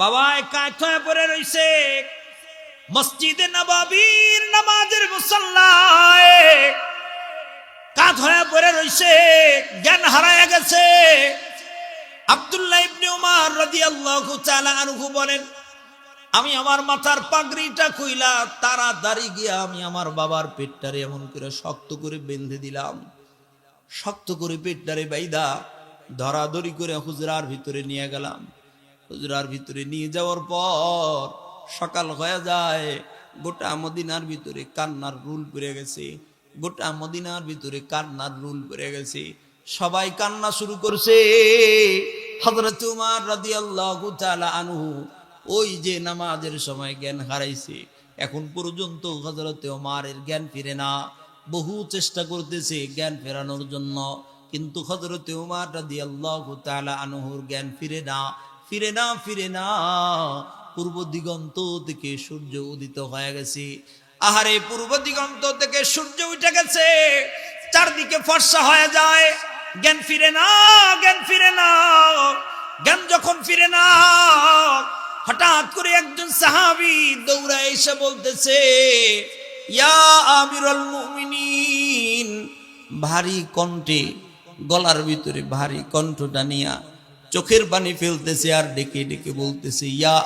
বাবা কাঠ হয়ে পড়ে রইছে মসজিদে নবাবির নামাজের মুসল্লায়। কাঠ হয়ে পড়ে রইছে, জ্ঞান হারায় গেছে। আব্দুল্লাহ ইবনে উমার রাদিয়াল্লাহু তাআলা আনহু বলেন, আমি আমার মাথার পাগড়িটা কইলা তাড়াতাড়ি গিয়া আমি আমার বাবার পেটটারে এমন করে শক্ত করে বেঁধে দিলাম। শক্ত করে পেটটারে বাইদা ধরাধরি করে হুজরার ভিতরে নিয়ে গেলাম। হুজরার ভিতরে নিয়ে যাওয়ার পর সকাল হয়ে যায়, গোটা মদিনার ভিতরে কান্নার রুল পড়ে গেছে, গোটা মদিনার ভিতরে কান্নার রুল পড়ে গেছে, সবাই কান্না শুরু করছে। হজরত উমার তাআলা আনহু ওই যে নামাজের সময় জ্ঞান হারাইছে, এখন পর্যন্ত হজরত ওমারের জ্ঞান ফিরে না, বহু চেষ্টা করতেছে জ্ঞান ফেরানোর জন্য, কিন্তু হজরত উমার রাদি আল্লাহ আনহুর জ্ঞান ফিরে না ফিরে না ফিরে না। পূর্ব দিগন্ত থেকে সূর্য উদিত হয়ে গেছে। আহারে, পূর্ব দিগন্ত থেকে সূর্য উঠে গেছে। চারদিকে ফর্সা হয়ে যায়। জ্ঞান ফিরে না, জ্ঞান ফিরে না। জ্ঞান যখন ফিরে না, হঠাৎ করে একজন সাহাবি দৌড়া এসে বলতেছে, ইয়া আমিরুল ভারী কণ্ঠে, গলার ভিতরে ভারী কণ্ঠটা নিয়া চোখের পানি ফেলতেছে আর ডেকে ডেকে বলতেছে, ইয়া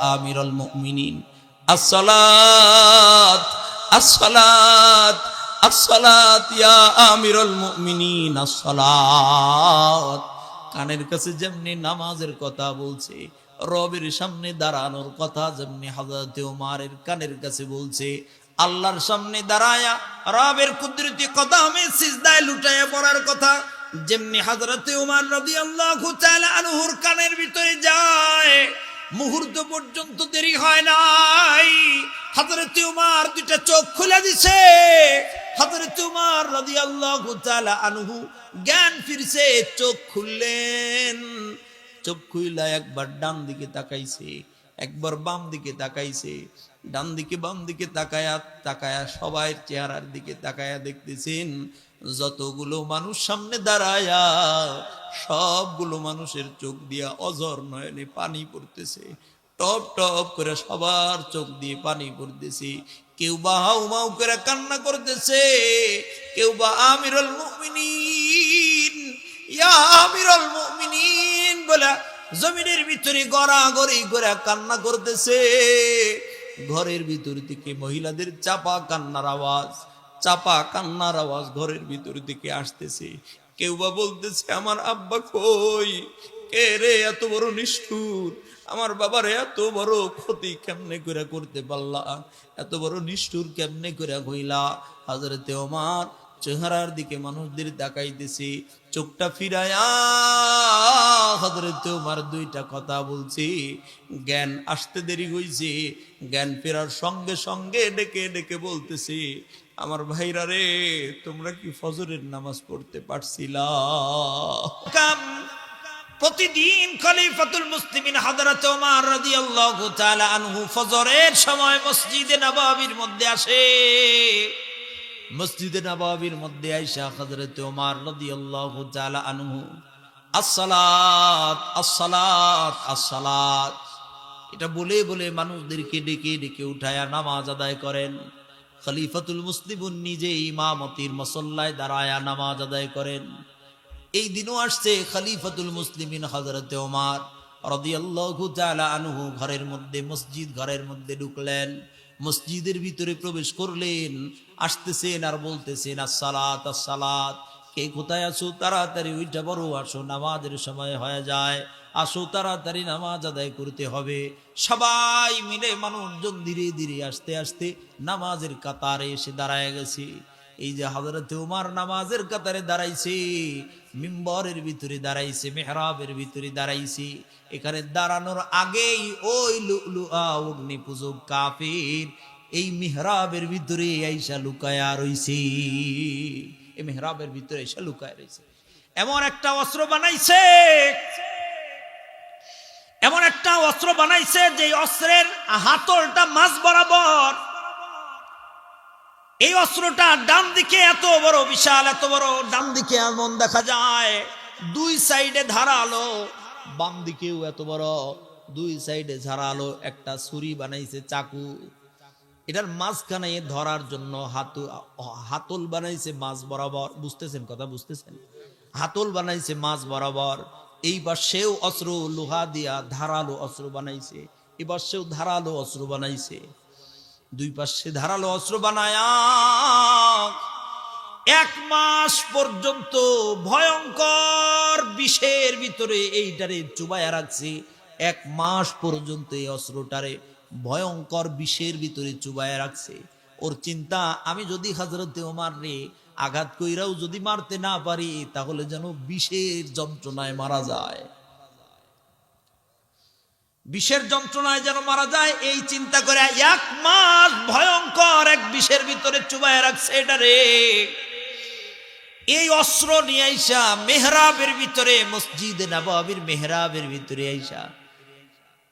আসসালাত কানের কাছে যেমনি নামাজের কথা বলছে, রবের সামনে দাঁড়ানোর কথা যেমনি হাজরত কানের কাছে বলছে, আল্লাহর সামনে দাঁড়ায়া রবের কুদরতি কথা আমি সিজদায় লুটাইয়া পড়ার কথা যেমনি হাজরত উমার রাদিয়াল্লাহু তাআলা আনহুর কানের ভিতরে যায়, মুহূর্ত পর্যন্ত দেরি হয় নাই। হযরত উমার দুইটা চোখ খুলে দিছে। আনহু জ্ঞান ফিরছে, চোখ খুললেন। চোখ একবার ডান দিকে তাকাইছে, একবার বাম দিকে তাকাইছে, ডান দিকে বাম দিকে তাকায়া তাকায়া সবাই চেহারার দিকে তাকায়া দেখতেছেন। যতগুলো মানুষ সামনে দাঁড়ায়া, সবগুলো মানুষের চোখ দিয়া অজর নয়নে পানি পড়তেছে। টপ টপ করে সবার চোখ দিয়ে পানি পড়তেছে। কেউ বা হাউ মাউ করে কান্না করতেছে, কেউ বা আমিরুল মুমিনিন, ইয়া আমিরুল মুমিনিন বলে জমিনের ভিতরে গড়া গড়ি করে কান্না করতেছে। ঘরের ভিতর থেকে মহিলাদের চাপা কান্নার আওয়াজ চাপা কান্নার আওয়াজ ঘরের ভিতর দিকে আসতেছে। কেউ বা বলতেছে, আমার আব্বা কই? কে রে? এত বড় নিষ্ঠুর। আমার বাবার এত বড় ক্ষতি কেমনে করে করতে পারলা? এত বড় নিষ্ঠুর কেমনে করে হইলা? হাজরতে ওমার চেহারার দিকে মানুষদের তাকাইতেছে। চোখটা ফিরায়া হজরত তোমার দুইটা কথা বলছি। জ্ঞান আসতে দেরি হইছে। জ্ঞান ফেরার সঙ্গে সঙ্গে ডেকে ডেকে বলতেছি আমার ভাইরা রে, তোমরা কি ফজরের নামাজ পড়তে পারছিলা? প্রতিদিন খলিফাতুল মুসলিমিন হযরত ওমর রাদিয়াল্লাহু তাআলা আনহু ফজরের সময় মসজিদে নববীর মধ্যে আসে। মসজিদে নবাবির মধ্যে আইসা হজরত ওমর রাদিয়াল্লাহু তাআলা আনহু, আসসালাত আসসালাত আসসালাত। এটা বলে বলে মানুষদেরকে ডেকে ডেকে উঠায়া নামাজ আদায় করেন। খলিফাতুল মুসলিমুন নিজে ইমামতির মসল্লায় দাঁড়ায়া নামাজ আদায় করেন। এই দিনও আসছে খলিফাতুল মুসলিমিন হজরত ওমর ঘরের মধ্যে, মসজিদ ঘরের মধ্যে ঢুকলেন। মসজিদের ভিতরে প্রবেশ করলেন, আসতেছেন আর বলতেছেন, আসসালাত আসসালাত, কে কোথায় আসো তাড়াতাড়ি ওইটা বড় আসো, নামাজের সময় হয়ে যায়। আসো তাড়াতাড়ি নামাজ আদায় করতে হবে। সবাই মিলে মানুষজন ধীরে ধীরে আসতে আসতে নামাজের কাতারে এসে দাঁড়ায় গেছে। এই যে হজরত উমার নামাজের কাতারে দাঁড়াইছে, মিম্বরের ভিতরে দাঁড়াইছে, মেহরাবের ভিতরে দাঁড়াইছে। এখানে দাঁড়ানোর আগেই ওই লুলু অগ্নি পুজো কাফির এই মেহরাবের ভিতরে আইসা লুকায়া রইছে। এই মেহরাবের ভিতরে আইসা লুকায়া রইছে। এমন একটা অস্ত্র বানাইছে এমন একটা অস্ত্র বানাইছে যে অস্ত্রের হাতলটা মাছ বরাবর। এই অস্ত্রটা ডান দিকে এত বড় বিশাল, এত বড়, ডান দিকে এমন দেখা যায়, দুই সাইডে ধারালো, বাম দিকেও এত বড়, দুই সাইডে ঝাড়ালো একটা ছুরি বানাইছে চাকু। এটার মাঝখানে ধরার জন্য হাতু হাতল বানাইছে মাছ বরাবর। বুঝতেছেন কথা? বুঝতেছেন? হাতল বানাইছে মাছ বরাবর। এইবার সেও অস্ত্র লোহা দিয়া ধারালো অস্ত্র বানাইছে। এবার সেও ধারালো অস্ত্র বানাইছে। দুই পাশে ধারালো অস্ত্র বানায়া এক মাস পর্যন্ত ভয়ঙ্কর বিষের ভিতরে এইটারে চুবাইয়া রাখছে। এক মাস পর্যন্ত এই অস্ত্রটারে ভয়ঙ্কর বিষের ভিতরে চুবাইয়া রাখছে। ওর চিন্তা, আমি যদি হাজরতে ওমার রে আঘাত কইরাও যদি মারতে না পারি, তাহলে যেন বিষের যন্ত্রণায় মারা যায়। বিষের যন্ত্রণায় যেন মারা যায়, এই চিন্তা করে এক মাস ভয়ঙ্কর এক বিষের ভিতরে চুবাইয়া রাখছে এটা রে। এই অস্ত্র নিয়ে আইসা, মেহরাবের ভিতরে, মসজিদে নবাবির মেহরাবের ভিতরে আইসা,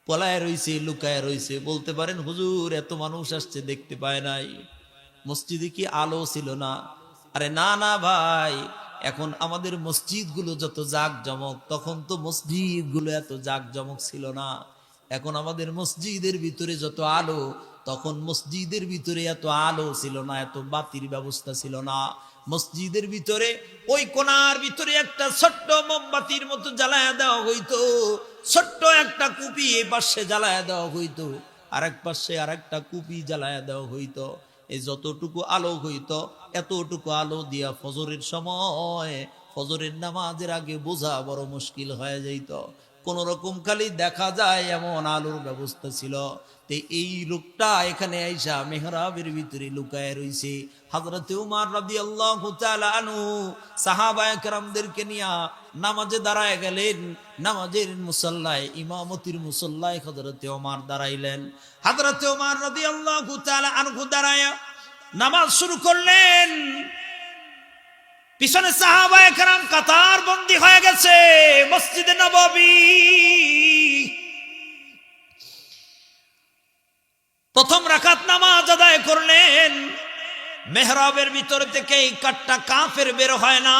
পলায় রইছে, লুকায় রইছে। বলতে পারেন, হুজুর, এত মানুষ আসছে, দেখতে পায় নাই। মসজিদে কি আলো ছিল না? আরে না না ভাই, এখন আমাদের মসজিদগুলো যত জাক জমক তখন তো মসজিদগুলো এত জাক জমক ছিল না। এখন আমাদের মসজিদের ভিতরে যত আলো, তখন মসজিদের ভিতরে এত আলো ছিল না, এত বাতির ব্যবস্থা ছিল না। মসজিদের ভিতরে, ওই কোনার ভিতরে একটা ছোট্ট মোমবাতির মতো জ্বালায় দেওয়া হইতো। ছোট্ট একটা কুপি এ পাশে জ্বালায় দেওয়া হইতো। আর এক পাশে আর একটা কুপি জ্বালায় দেওয়া হইতো। এই যতটুকু আলো হইতো এতটুকু আলো দিয়া ফজরের সময় ফজরের নামাজের আগে বোঝা বড় মুশকিল হয়ে যাইত। কোন রকম খালি দেখা যায় এমন আলোর ব্যবস্থা ছিল। তে এই লোকটা এখানে আইসা মেহরাবের ভিতরে লুকায় রইছে। হযরত উমর রাদিয়াল্লাহু তাআলা আনহু সাহাবায়ে কেরামদেরকে নিয়া নামাজে দাঁড়ায় গেলেন। নামাজের মুসল্লায়, ইমামতির মুসল্লায় হযরত ওমর দাঁড়াইলেন। হযরত ওমর রাদিয়াল্লাহু আল্লাহ আনহু দাঁড়ায় নামাজ শুরু করলেন। পিছনে সাহাবায়ে কেরাম কাতার বন্দী হয়ে গেছে, মসজিদে নববী। প্রথম রাকাত নামাজ আদায় করলেন। মেহরাবের ভিতর থেকে এই কাঠটা কাফের বের হয় না।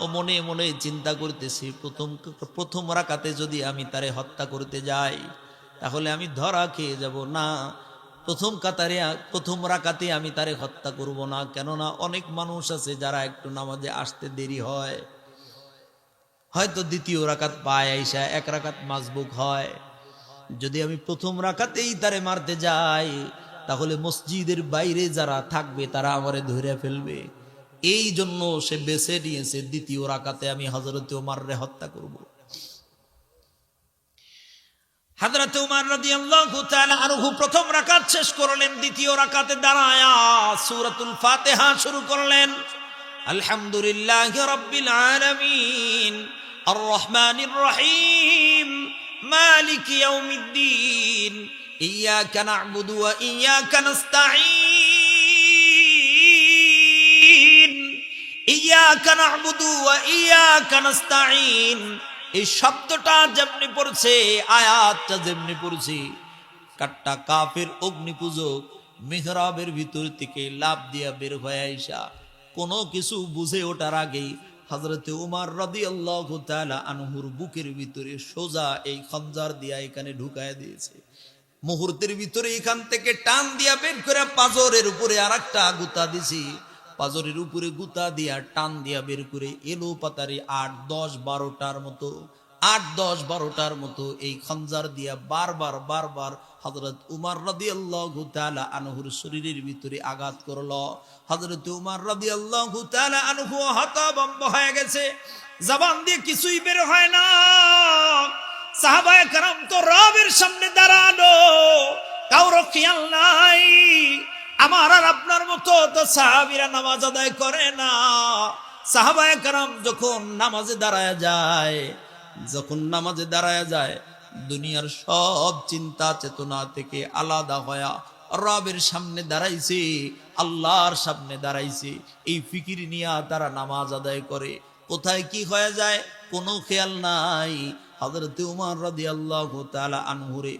ও মনে মনে চিন্তা করতেছি, প্রথম প্রথম রাকাতে যদি আমি তারে হত্যা করতে যাই, তাহলে আমি ধরা খেয়ে যাব। না প্রথম কাতারে, প্রথম রাকাতে আমি তারে হত্যা করব না। কেননা অনেক মানুষ আছে যারা একটু নামাজে আসতে দেরি হয়। হয়তো দ্বিতীয় রাকাত পায় আইসা, এক রাকাত মাজবুক হয়। যদি আমি প্রথম রাখাতেই তারে মারতে যাই, তাহলে মসজিদের বাইরে যারা থাকবে, তারা আমারে ধরে ফেলবে। এই জন্য সে বেছে নিয়েছে, দ্বিতীয় রাকাতে আমি হজরত উমাররে হত্যা করব। হযরত উমর তাআলা আনহু প্রথম রাকাত শেষ করলেন, দ্বিতীয় রাকাতে দাঁড়ায়া সূরাতুল ফাতিহা শুরু করলেন। আলহামদুলিল্লাহি রাব্বিল আলামিন আর রহমানির রহিম, মালিক ইয়াউমিদ্দিন ইয়াকা না'বুদু ওয়া ইয়াকা নাস্তাঈন ইয়াকা না'বুদু ওয়া ইয়াকা নাস্তাঈন। এই শব্দটা যেমনি পড়ছে, আয়াতটা যেমনি পড়ছে কাট্টা কাফের অগ্নি পূজক মেহরাবের ভিতর থেকে লাভ দিয়া বের হয়ে আইসা কোনো কিছু বুঝে ওঠার আগেই হজরতে উমার রদি আল্লাহ আনহুর বুকের ভিতরে সোজা এই খঞ্জার দিয়া এখানে ঢুকায় দিয়েছে। মুহূর্তের ভিতরে এখান থেকে টান দিয়া বের করে পাজরের উপরে আর একটা গুতা দিছি। পাজরের উপরে গুতা দিয়া, টান দিয়া বের করে এলো পাতারে আট, দশ, বারোটার মতো, আট, দশ, বারোটার মতো এই খঞ্জার দিয়া বারবার বারবার হজরত উমার রাদি আল্লাহ আনহুর শরীরের ভিতরে আঘাত করল। হজরত উমার রাদি আল্লাহ আনহু হতবম্ব হয়ে গেছে। জবান দিয়ে কিছুই বের হয় না। সাহাবায়ে কারাম তো রবের সামনে দাঁড়ানো কাউর খেয়াল নাই। আমার আর আপনার মতো তো সাহাবিরা নামাজ আদায় করে না। সাহাবায়ে কারাম যখন নামাজে দাঁড়ায় যায়, যখন নামাজে দাঁড়ায় যায়, দুনিয়ার সব চিন্তা, চেতনা থেকে আলাদা হয়া রবের সামনে দাঁড়াইছে, আল্লাহর সামনে দাঁড়াইছে। এই ফিকির নিয়ে তারা নামাজ আদায় করে। কোথায় কি হয়ে যায় কোনো খেয়াল নাই। হজরত উমার রাদি আল্লাহ আনহুরে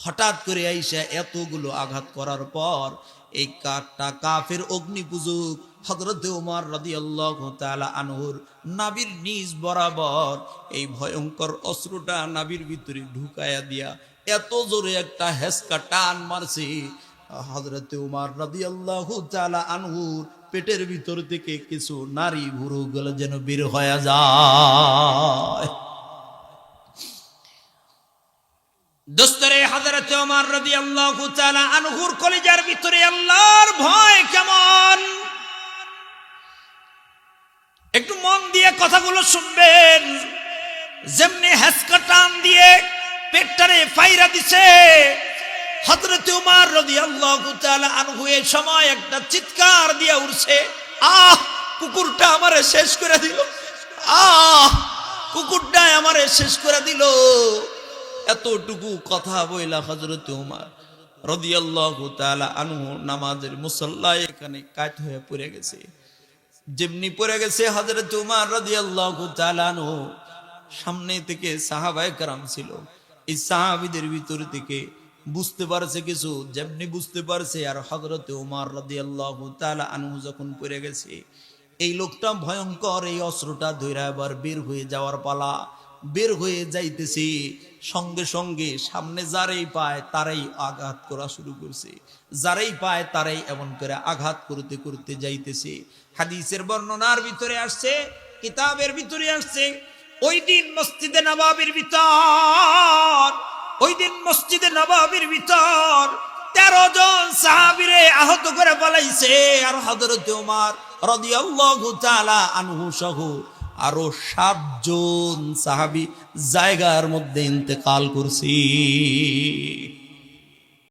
হঠাৎ করে আইসা এতগুলো আঘাত করার পর এই কাঠটা কাফের অগ্নি পুজুক রাদি আল্লাহ নাবির নিজ বরাবর এই ভয়ঙ্কর নাবির ভিতরে ঢুকায়া দিয়া এত জোরে একটা হেসকা টান উমার রাদি আল্লাহ পেটের ভিতর থেকে কিছু নারী ভুরু গুলো যেন বের হয়ে যায়। দোস্তরে হাজারতে ওমর রাদিয়াল্লাহু তাআলা আনহুর কলিজার ভিতরে আল্লাহর ভয় কেমন? একটু মন দিয়ে কথাগুলো শুনবেন। যেমনি হেসকা টান দিয়ে পেটটারে ফাইরা দিছে। হযরত উমর রাদিয়াল্লাহু তাআলা আনহু এই সময় একটা চিৎকার দিয়ে উঠছে, আহ, কুকুরটা আমারে শেষ করে দিল। আহ কুকুরটা আমারে শেষ করে দিল। এতটুকু কথা বইলা হজরত উমার রদিয়াল্লাহু তাআলা আনহু নামাজের মুসল্লায় এখানে কাট হয়ে পড়ে গেছে যেমনি পড়ে গেছে হজরত উমার রদিয়াল্লাহু তাআলা আনহু সামনে থেকে সাহাবায়ে کرام ছিল এই সাহাবীদের ভিতর থেকে বুঝতে পারছে কিছু যেমনি বুঝতে পারছে আর হজরত উমার রাদিয়াল্লাহু তাআলা আনহু যখন পড়ে গেছে এই লোকটা ভয়ঙ্কর এই অস্ত্রটা ধইরা আবার বের হয়ে যাওয়ার পালা বের হয়ে যাইতেছে। সঙ্গে সঙ্গে সামনে যারাই পায় তারাই আঘাত করা শুরু করছে। যারাই পায় তারাই এমন করে আঘাত করতে করতে যাইতেছে। হাদিসের বর্ণনার ভিতরে আসছে, কিতাবের ভিতরে আসছে, ওই দিন মসজিদে নবাবির ভিতর, ওই দিন মসজিদে নবাবির ভিতর তেরো জন সাহাবিরে আহত করে পালাইছে আর হজরত উমার রাদিয়াল্লাহু তাআলা আনহু সহ আরও সাতজন সাহাবি জায়গার মধ্যে ইন্তেকাল করছি।